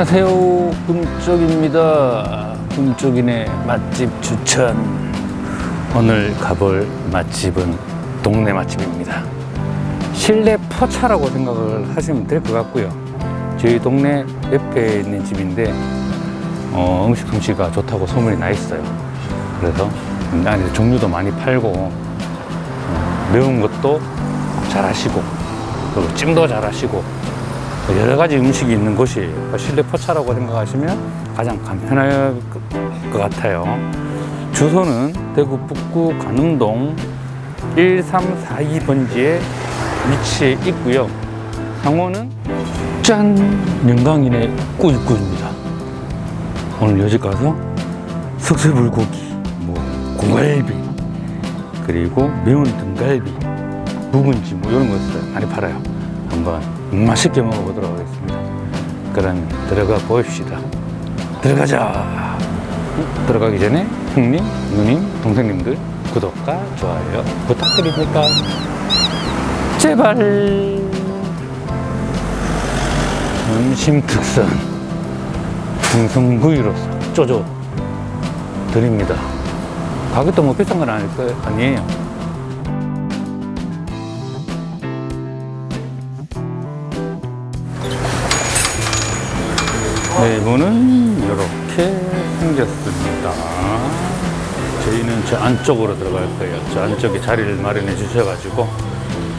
안녕하세요. 꿈쪽입니다. 꿈쪽이네 맛집 추천. 오늘 가볼 맛집은 동네 맛집입니다. 실내 포차라고 생각을 하시면 될 것 같고요. 저희 동네 옆에 있는 집인데 어, 음식 솜씨가 좋다고 소문이 나 있어요. 그래서 안에 종류도 많이 팔고 어, 매운 것도 잘 하시고 그리고 찜도 잘 하시고 여러 가지 음식이 있는 곳이에요. 실내 포차라고 생각하시면 가장 간편할 것 같아요. 주소는 대구 북구 관음동 1342번지에 위치해 있고요. 상호는 짠! 영광인의 꾸이꾸입니다. 오늘 여기 가서 석쇠불고기, 뭐 고갈비, 그리고 매운 등갈비, 묵은지 뭐 이런 것들 많이 팔아요. 한번 맛있게 먹어보도록 하겠습니다. 그럼 들어가 보십시다. 들어가자. 들어가기 전에 형님, 누님, 동생님들 구독과 좋아요 부탁드립니다. 제발. 점심 특선 등성구이로서 쪼줘 드립니다. 가격도 뭐 비싼 건 아닐 거 아니에요. 네, 이거는 이렇게 생겼습니다. 저희는 저 안쪽으로 들어갈 거예요. 저 안쪽에 자리를 마련해 주셔가지고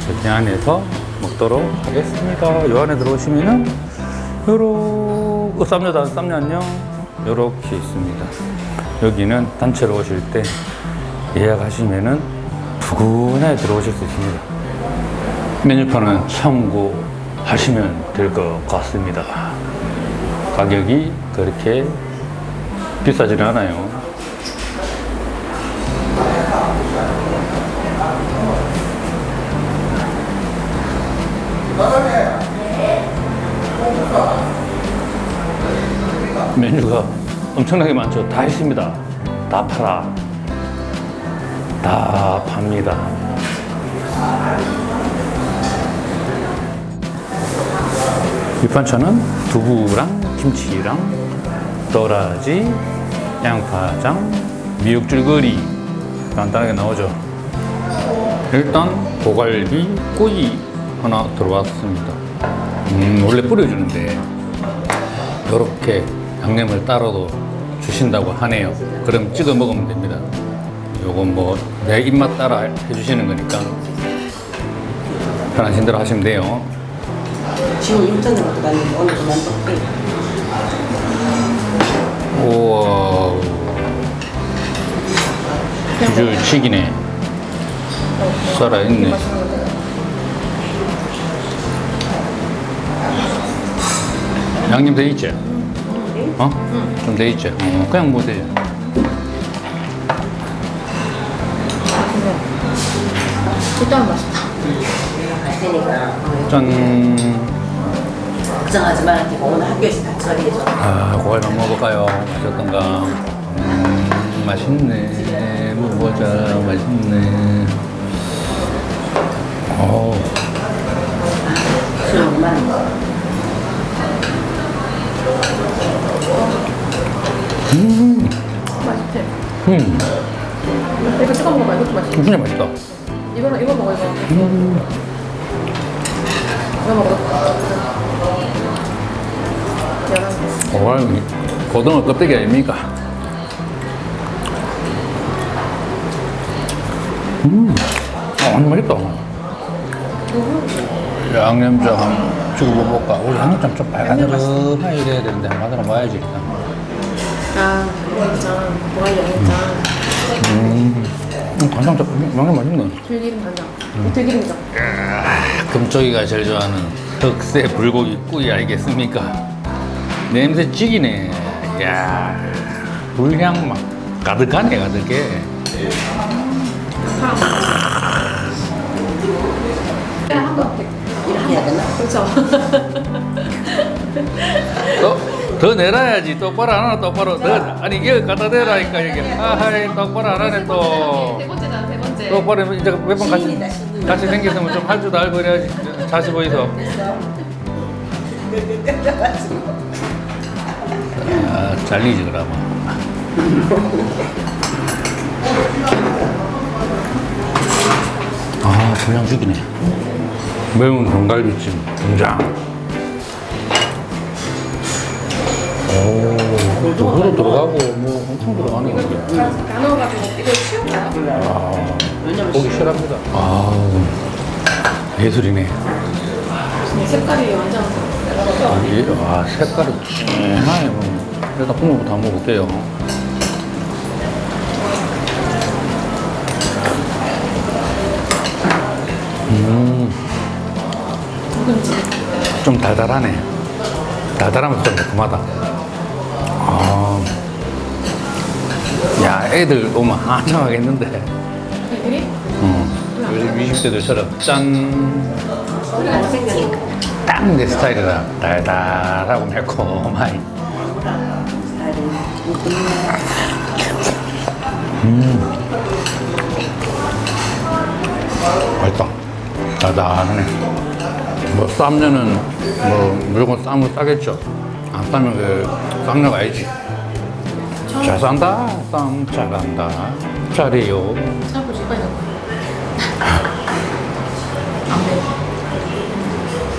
저기 안에서 먹도록 하겠습니다. 이 안에 들어오시면은 요러 어, 쌈녀다 쌈녀 안녕 요렇게 있습니다. 여기는 단체로 오실 때 예약하시면은 푸근하게 들어오실 수 있습니다. 메뉴판은 참고하시면 될 것 같습니다. 가격이 그렇게 비싸지는 않아요. 메뉴가 엄청나게 많죠. 다 있습니다. 다 팔아. 다 팝니다. 밑반찬은 두부랑 김치랑 도라지, 양파장, 미역줄거리 간단하게 나오죠. 일단 고갈비, 꼬이 하나 들어왔습니다. 음, 원래 뿌려주는데 이렇게 양념을 따로도 주신다고 하네요. 그럼 찍어 먹으면 됩니다. 요건 뭐 내 입맛 따라 해주시는 거니까 편하신 대로 하시면 돼요. 지금 것도 났는데 오늘도 난 먹게 우와 기줄치기네 살아있네 양념 돼 있지? 어? 좀 돼 있지? 어, 그냥 뭐 되지? 일단 맛있다. 갈 테니까 어, 짠 걱정하지 말고 오늘 학교에서 다 처리해줘 아, 고갈비 한번 먹어볼까요? 맛있던가? 음, 맛있네. 먹어보자. 맛있네. 어, 수영만 맛있지? 음, 이거 찍어 먹어봐. 이것도 맛있어. 진짜 맛있다. 이거는 이거 먹어 이거. 음, 이거 먹어. 계란. 고갈비. 고등어 껍데기 아닙니까? 음, 아, 완전 맛있다. 양념장 한번 찍어 먹어볼까? 우리 양념장 좀 빨간으름하게 이래야 되는데 한번 만들어 봐야지. 아, 양념장. 뭐가 양념장. 음, 간장 좀 양념 맛있네. 들기름 간장. 들기름장. 금쪽이가 제일 좋아하는 흑새 불고기 꾸이 아니겠습니까? 냄새 찌기네. 야 불향 막 가득하네 가득해. 그렇죠. 더, 더 내놔야지 똑바로 안 하나 똑바로 더 아니 이거 갖다 대라니까 이게 아하이 똑바로 안 하네 또. 똑바로 이제 몇 번 같이. 같이 생겼으면 좀 할 줄도 알고 이래야지 자세 보이서 야, 잘리지 그러면. 아, 분량 죽이네. 매운 동갈비찜 등장. 오, 두부도 들어가고 뭐 엄청 들어가네 이게. 나눠가지고 이거 치울까요? 아, 보기 싫합니다. 아, 예술이네. 색깔이 완전 이, 와, 색깔이 쨍하네. 뭐. 일단 국물부터 한번 먹어볼게요. 음. 좀 달달하네. 달달하면서 좀 매콤하다. 아, 야, 애들 오면 한참 하겠는데. 애들이? 음, 요즘 20대들처럼 짠. 딱 내 스타일이라 달달하고 매콤하니. 맛있다. 달달하네. 뭐 쌈면은 뭐 무조건 쌈은 싸겠죠. 안 싸면 그 쌍녀가 알지. 잘 산다, 쌈 잘한다, 잘해요.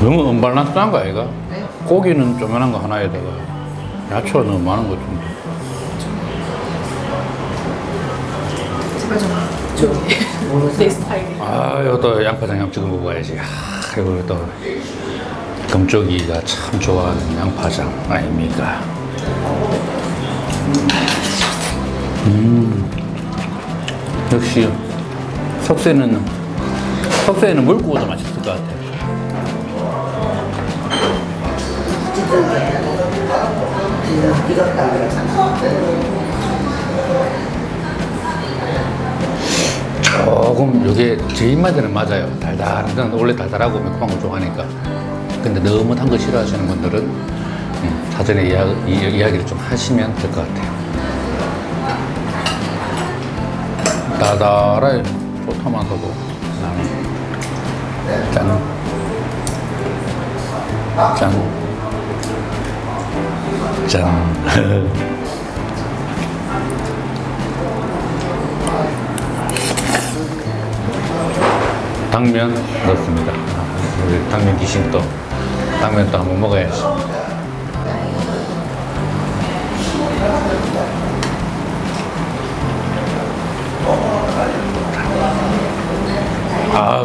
너무 언밸런스한 거 아이가? 네. 고기는 조그만한 거 하나에다가 야채가 너무 많은 거 좀. 제발 좀 저기 내 스타일이. 아, 이거 또 양파장 양 찍어 먹어야지. 아, 이거 또 금쪽이가 참 좋아하는 양파장 아닙니까? 음, 역시 석쇠는 석쇠는 물 구워도 맛있을 것 같아. 익었다 그러잖아. 조금 이게 제 입맛에는 맞아요. 달달한 건 원래 달달하고 매콤한 거 좋아하니까. 근데 너무 단 거 싫어하시는 분들은 음, 사전에 이야, 이, 이야기를 좀 하시면 될 것 같아요. 달달해 좋다면서도 나는 짠. 짠. 짠. 당면 넣습니다. 아, 우리 당면 귀신 또 당면 또 한번 먹어야지.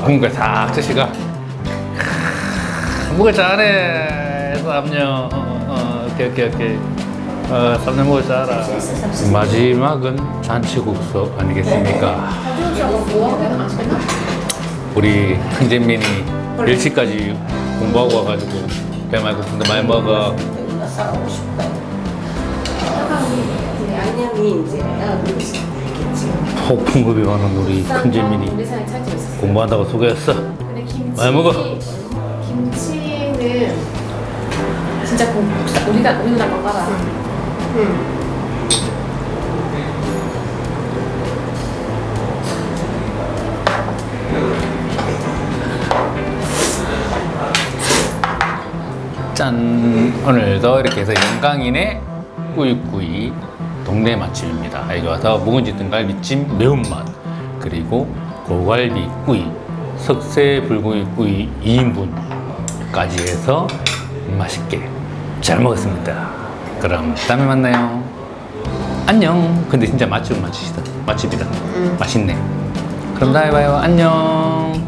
국물 싹 드시가 먹을 잘하네 쌈녀 어, 어, 오케이 오케이 오케이 어, 쌈녀 먹을 잘알아 마지막은 잔치국수 아니겠습니까? 우리 큰잼민이 10시까지 공부하고 와가지고 많이 먹어 나 싸우고 싶다. 양념이 이제 있겠지. 폭풍급이 많은 우리 큰잼민이 우리 사이 있었어. 공부한다고 소개했어 근데 김치. 많이 먹어. 김치는 진짜 국 우리가 우리 누나 거 봐라. 응. 짠 오늘도 이렇게 해서 영광인의 꾸이꾸이 동네 맛집입니다 여기 와서 묵은지 등갈비찜 매운맛 그리고 고갈비 꾸이 석쇠 불고기 꾸이 2인분까지 해서 맛있게 잘 먹었습니다. 그럼 다음에 만나요. 안녕. 근데 진짜 맛집은 맛집이다. 맛집이다. 맛있네. 그럼 다음에 봐요. 안녕